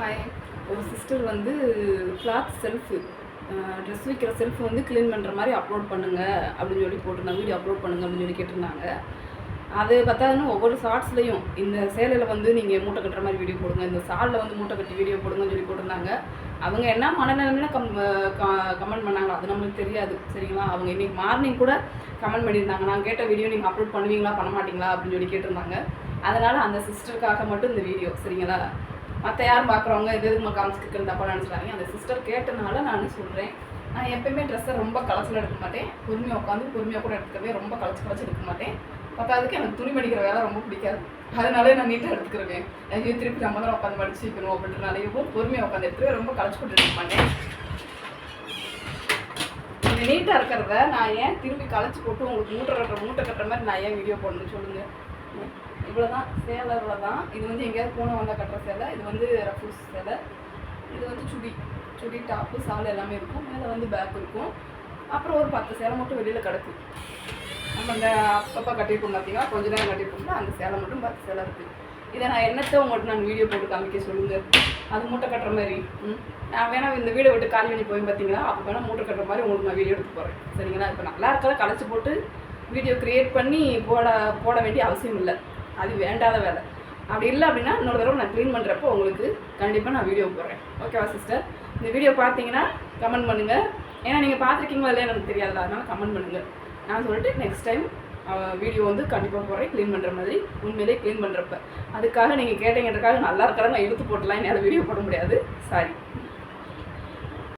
Hi ஒரு sister வந்து cloth shelf dress வைக்கிற செல்ஃப் வந்து க்ளீன் பண்ணுற மாதிரி அப்லோட் பண்ணுங்கள் அப்படின்னு சொல்லி போட்டிருந்தாங்க. வீடியோ அப்லோட் பண்ணுங்க அப்படின்னு சொல்லி கேட்டிருந்தாங்க. அது பார்த்தாதுன்னு ஒவ்வொரு ஷார்ட்ஸ்லையும் இந்த சேலையில் வந்து நீங்கள் மூட்டை கட்டுற மாதிரி வீடியோ போடுங்க. இந்த சாலில் வந்து மூட்டை கட்டி வீடியோ போடுங்கன்னு சொல்லி போட்டிருந்தாங்க. அவங்க என்ன மனநிலைமையில கம் கமெண்ட் பண்ணாங்களோ அது நம்மளுக்கு தெரியாது. சரிங்களா? அவங்க இன்னைக்கு மார்னிங் கூட கமெண்ட் பண்ணியிருந்தாங்க. நான் கேட்ட வீடியோ நீங்கள் அப்லோட் பண்ணுவீங்களா பண்ண மாட்டீங்களா அப்படின்னு சொல்லி கேட்டிருந்தாங்க. அதனால் அந்த சிஸ்டருக்காக மட்டும் இந்த வீடியோ சரிங்களா? மற்ற யாரும் பார்க்குறவங்க இது எதுக்கு காமிச்சிட்டு தப்பாக நினச்சிட்டாங்க அந்த சிஸ்டர் கேட்டனால நான் சொல்கிறேன் நான் எப்பயுமே ட்ரெஸ்ஸை ரொம்ப கலச்சில் எடுக்க மாட்டேன். பொறுமையாக உட்காந்து பொறுமையாக கூட எடுத்துக்கவே ரொம்ப கலச்சு கலச்சு எடுக்க மாட்டேன். பத்தாவதுக்கு எனக்கு துணி மடிக்கிற வேலை ரொம்ப பிடிக்காது. அதனாலே நான் நீட்டாக எடுத்துக்கிறேன் ஐயோ திருப்பி நம்ம தான் உட்காந்து மடிச்சு வைக்கணும் அப்படின்றனாலேயும் பொறுமையாக உட்காந்து எடுத்துக்கவே ரொம்ப கலச்சு கொண்டு எடுக்க மாட்டேன். இந்த நீட்டாக இருக்கிறத நான் ஏன் திரும்பி களைச்சி போட்டு உங்களுக்கு மூட்டை கட்டுற மூட்டை கட்டுற மாதிரி நான் ஏன் வீடியோ போடணும்னு சொல்லுங்கள் இவ்வளோ தான் சேலை இவ்வளோ தான் இது வந்து எங்கேயாவது போன வந்தால் கட்டுற சேலை இது வந்து ரஃபூஸ் சேலை. இது வந்து சுடி சுடி டாப்பு சாலை எல்லாமே இருக்கும். மேலே வந்து பேக் இருக்கும். அப்புறம் ஒரு பத்து சேலை மட்டும் வெளியில் கிடக்கு. நம்ம அந்த அப்பப்போ கட்டியிருப்போம் பார்த்தீங்கன்னா கொஞ்ச நேரம் கட்டியிருப்போம்ல அந்த சேலை மட்டும் பத்து சேலை இருக்குது இதை நான் என்னத்தை உங்கள்கிட்ட நான் வீடியோ போட்டு காமிக்க சொல்லுங்கள் அது மூட்டை கட்டுற மாதிரி. நான் வேணால் இந்த வீடை விட்டு காலி பண்ணி போய் பார்த்தீங்களா அப்போ வேணால் மூட்டை கட்டுற மாதிரி உங்களுக்கு நான் வீடியோ எடுத்து போகிறேன் சரிங்களா? இப்போ நல்லா இருக்கலாம் கலைச்சி போட்டு வீடியோ க்ரியேட் பண்ணி போட போட வேண்டிய அவசியம் இல்லை. அது வேண்டாத வேலை. அப்படி இல்லை அப்படின்னா இன்னொரு தடவை நான் க்ளீன் பண்ணுறப்போ உங்களுக்கு கண்டிப்பாக நான் வீடியோ போடுறேன். ஓகேவா சிஸ்டர் இந்த வீடியோ பார்த்தீங்கன்னா கமெண்ட் பண்ணுங்கள் ஏன்னா நீங்கள் பார்த்துருக்கீங்களா இல்லையா எனக்கு தெரியாதுல அதனால கமெண்ட் பண்ணுங்கள் நான் சொல்லிட்டு நெக்ஸ்ட் டைம் வீடியோ வந்து கண்டிப்பாக போடுறேன். க்ளீன் பண்ணுற மாதிரி உண்மையிலே க்ளீன் பண்ணுறப்ப அதுக்காக நீங்கள் கேட்டீங்கன்றக்காக நல்லா இருக்கிறாங்க எடுத்து இழுத்து போட்டலாம் என்னால் வீடியோ போட முடியாது. சாரி